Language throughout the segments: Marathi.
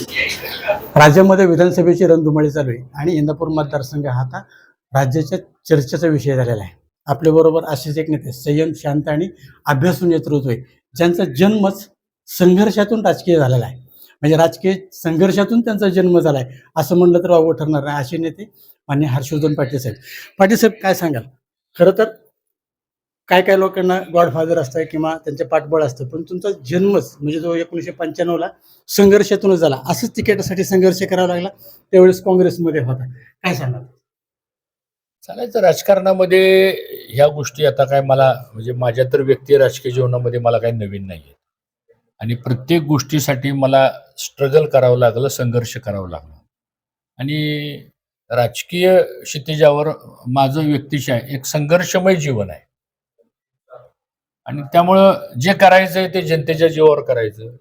राज्यामध्ये विधानसभेची रणधुमाळी चालू आहे आणि इंदापूर मतदारसंघ हा आता राज्याच्या चर्चेचा विषय झालेला आहे. आपल्याबरोबर असेच एक नेते संयम शांत आणि अभ्यासू नेतृत्व आहे ज्यांचा जन्मच संघर्षातून राजकीय झालेला आहे. म्हणजे राजकीय संघर्षातून त्यांचा जन्म झाला आहे असं म्हणलं तर वावं ठरणार नाही असे नेते मान्य हर्षवर्धन पाटील साहेब. पाटील साहेब काय सांगाल? खरं तर काय काय लोकांना गॉडफादर असतं किंवा त्यांचे पाठबळ असतं पण तुमचा जन्मच म्हणजे जो एकोणीसशे पंच्याण्णवला संघर्षातूनच झाला असंच तिकिटासाठी संघर्ष करावा लागला त्यावेळेस काँग्रेसमध्ये होता. काय सांगाल? चालायचं राजकारणामध्ये ह्या गोष्टी आता काय मला म्हणजे माझ्या तर व्यक्ती राजकीय जीवनामध्ये मला काही नवीन नाही आहे आणि प्रत्येक गोष्टीसाठी मला स्ट्रगल करावं लागलं संघर्ष करावं लागलं. आणि राजकीय क्षितिजावर माझं व्यक्तिशय एक संघर्षमय जीवन आहे. आणि त्यामुळं जे करायचंय ते जनतेच्या जीवावर करायचं.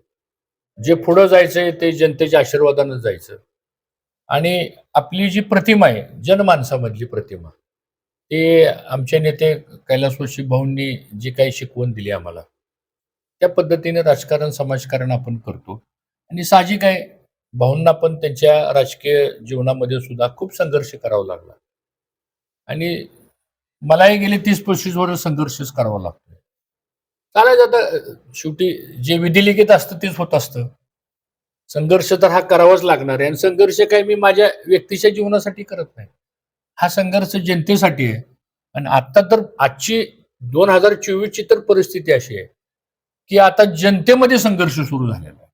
जे पुढं जायचंय ते जनतेच्या आशीर्वादानं जायचं. आणि आपली जी प्रतिमा आहे जनमानसामधली प्रतिमा ते आमचे नेते कैलासवासी भाऊंनी जी काही शिकवण दिली आम्हाला त्या पद्धतीने राजकारण समाजकारण आपण करतो. आणि साहजिक आहे भाऊंना पण त्यांच्या राजकीय जीवनामध्ये सुद्धा खूप संघर्ष करावा लागला. आणि मलाही गेले तीस पस्तीस वर्ष संघर्षच करावा लागतो. कारण आता? शेवटी जे विधिलिखित असतं तेच होत असतं. संघर्ष तर हा करावाच लागणार आहे. आणि संघर्ष काय मी माझ्या व्यक्तीच्या जीवनासाठी करत नाही. हा संघर्ष जनतेसाठी आहे. आणि आता तर आजची दोन हजार चोवीसची तर परिस्थिती अशी आहे की आता जनतेमध्ये संघर्ष सुरू झालेला आहे.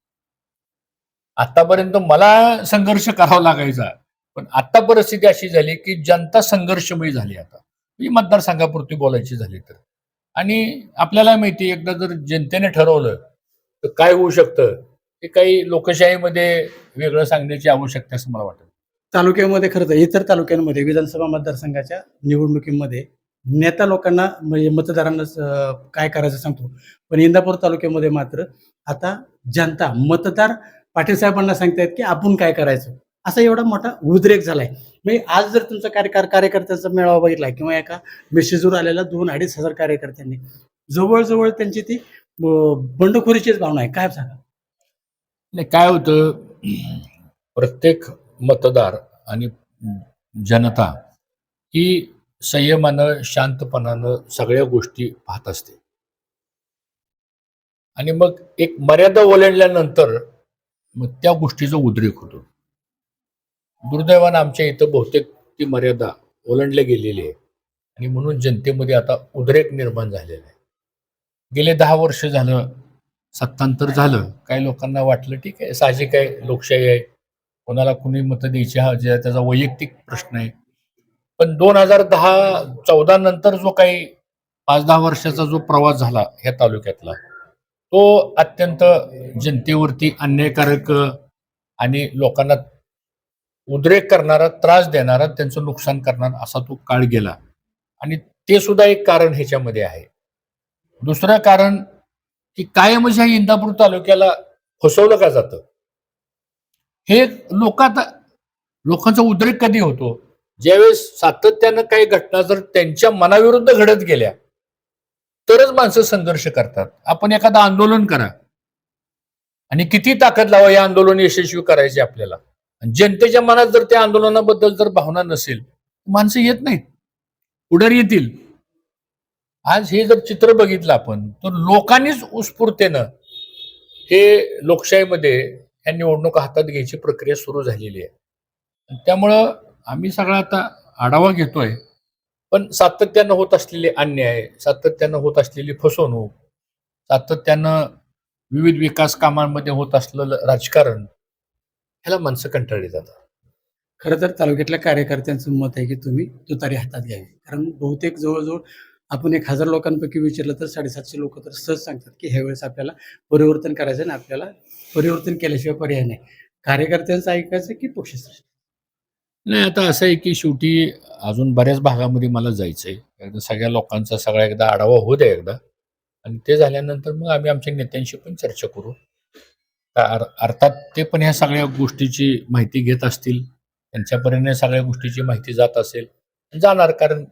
आतापर्यंत मला संघर्ष करावा लागायचा. पण आता परिस्थिती अशी झाली की जनता संघर्षमयी झाली आता. ही मतदारसंघापुरती बोलायची झाली तर. आणि आपल्याला माहिती आहे, एकदा जर जनतेने ठरवलं तर काय होऊ शकतं? हे काही लोकशाहीमध्ये वेगळं सांगण्याची आवश्यकता असं मला वाटतं. तालुक्यामध्ये खरं तर इतर तालुक्यांमध्ये विधानसभा मतदारसंघाच्या निवडणुकीमध्ये नेता लोकांना म्हणजे मतदारांना काय करायचं सांगतो. पण इंदापूर तालुक्यामध्ये मात्र आता जनता मतदार पाटील साहेबांना सांगतायत की आपण काय करायचं? असा एवढा मोठा उद्रेक झालाय. म्हणजे आज जर तुमचा कार्यकार कार्यकर्त्यांचा मेळावा बघितला किंवा एका मेसेजवर आलेला दोन अडीच हजार कार्यकर्त्यांनी जवळजवळ त्यांची ती बंडखोरीचीच भावना आहे. काय सांगा नाही काय होतं प्रत्येक मतदार आणि जनता ही संयमानं शांतपणानं सगळ्या गोष्टी पाहत असते. आणि मग एक मर्यादा ओलांडल्यानंतर मग त्या गोष्टीचा उद्रेक होतो. दुर्दैवानं आमच्या इथं बहुतेक ती मर्यादा ओलांडली गेलेली आहे. आणि म्हणून जनतेमध्ये आता उद्रेक निर्माण झालेला आहे. गेले दहा वर्ष झालं सत्तांतर झालं काही लोकांना वाटलं ठीक आहे साहजिक आहे लोकशाही आहे. कोणाला कुणी मतं द्यायची हा जे त्याचा वैयक्तिक प्रश्न आहे. पण दोन हजार दहा चौदा नंतर जो काही पाच दहा वर्षाचा जो प्रवास झाला ह्या तालुक्यातला तो अत्यंत जनतेवरती अन्यायकारक आणि लोकांना उद्रेक करणारा त्रास देणारा त्यांचं नुकसान करणार असा तो काळ गेला. आणि ते सुद्धा एक कारण ह्याच्यामध्ये आहे. दुसरं कारण की कायमच ह्या इंदापूर तालुक्याला फसवलं का जातं? हे लोक आता लोकांचा उद्रेक कधी होतो? ज्यावेळेस सातत्यानं काही घटना जर त्यांच्या मनाविरुद्ध घडत गेल्या तरच माणसं संघर्ष करतात. आपण एखादं आंदोलन करा. आणि किती ताकद लावा या आंदोलन यशस्वी करायचे आपल्याला. जनतेच्या मनात जर त्या आंदोलनाबद्दल जर भावना नसेल माणसं येत नाहीत. पुढारी येतील. आज हे जर चित्र बघितलं आपण तर लोकांनीच उत्स्फूर्तेनं हे लोकशाहीमध्ये ह्या निवडणुका हातात घ्यायची प्रक्रिया सुरू झालेली आहे. त्यामुळं आम्ही सगळा आता आढावा घेतोय. पण सातत्यानं होत असलेले अन्याय सातत्यानं होत असलेली फसवणूक सातत्यानं विविध विकास कामांमध्ये होत असलेलं राजकारण ह्याला माणसं कंटाळली जातात. खरं तर तालुक्यातल्या कार्यकर्त्यांचं मत आहे की तुम्ही तुतारी हातात घ्यावी. कारण बहुतेक जवळजवळ आपण एक हजार लोकांपैकी विचारलं तर साडेसातशे लोक तर सहज सांगतात की ह्यावेळेस आपल्याला परिवर्तन करायचं आणि आपल्याला परिवर्तन केल्याशिवाय पर्याय नाही. कार्यकर्त्यांचं ऐकायचं की पक्षश्रेष्ठ? नाही आता असं आहे की शेवटी अजून बऱ्याच भागामध्ये मला जायचंय एकदा सगळ्या लोकांचा सगळा एकदा आढावा होऊ द्या एकदा. आणि ते झाल्यानंतर मग आम्ही आमच्या नेत्यांशी पण चर्चा करू. अर्थात ते पण ह्या सगळ्या गोष्टीची माहिती घेत असतील. त्यांच्यापर्यंत या सगळ्या गोष्टीची माहिती जात असेल जाणार कारण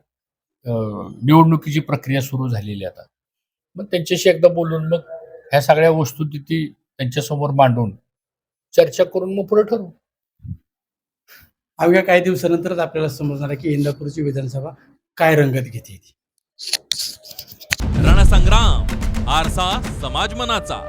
निवडणुकीची प्रक्रिया सुरू झालेली आता. मग त्यांच्याशी एकदा बोलून मग ह्या सगळ्या वस्तू तिथे त्यांच्यासमोर मांडून चर्चा करून मग पुढे ठरवू. अवघ्या काही दिवसानंतरच आपल्याला समजणार आहे की इंदापूरची विधानसभा काय रंगत घेते रणसंग्राम आरसा समाज मनाचा.